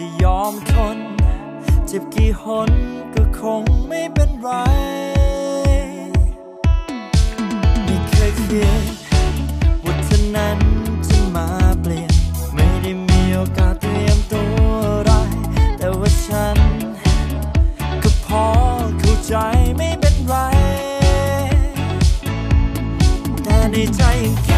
จะยอมทน เจ็บกี่หนก็คงไม่เป็นไร ไม่เคยคิดว่าเธอนั้นจะมาเปลี่ยน ไม่ได้มีโอกาสเตรียมตัวอะไร แต่ว่าฉัน ก็พอเข้าใจไม่เป็นไร แต่ในใจยัง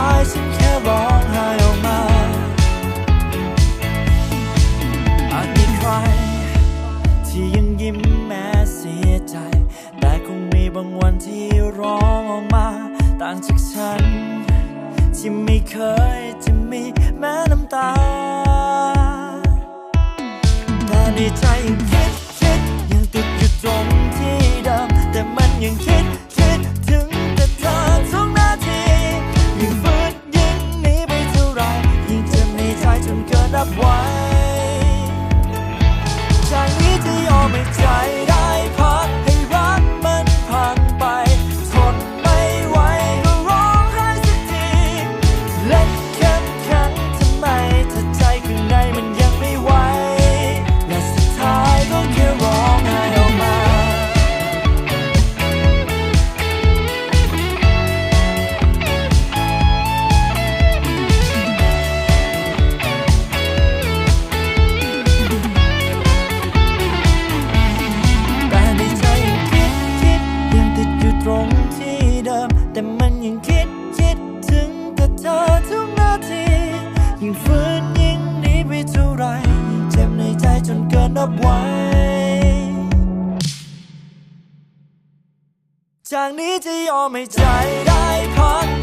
ายฉันแค่ร้องไห้ออกมา อาจมีใคร ที่ยังยิ้มแม้เสียใจ แต่คงมีบางวันที่ร้องออกมา ต่างจากฉัน ที่ไม่เคยจะมีแม้น้ำตา แต่ในใจยังับไว้ ใจนี้จะยอมให้ใจ ไว้ จากนี้จะยอมให้ใจได้พัก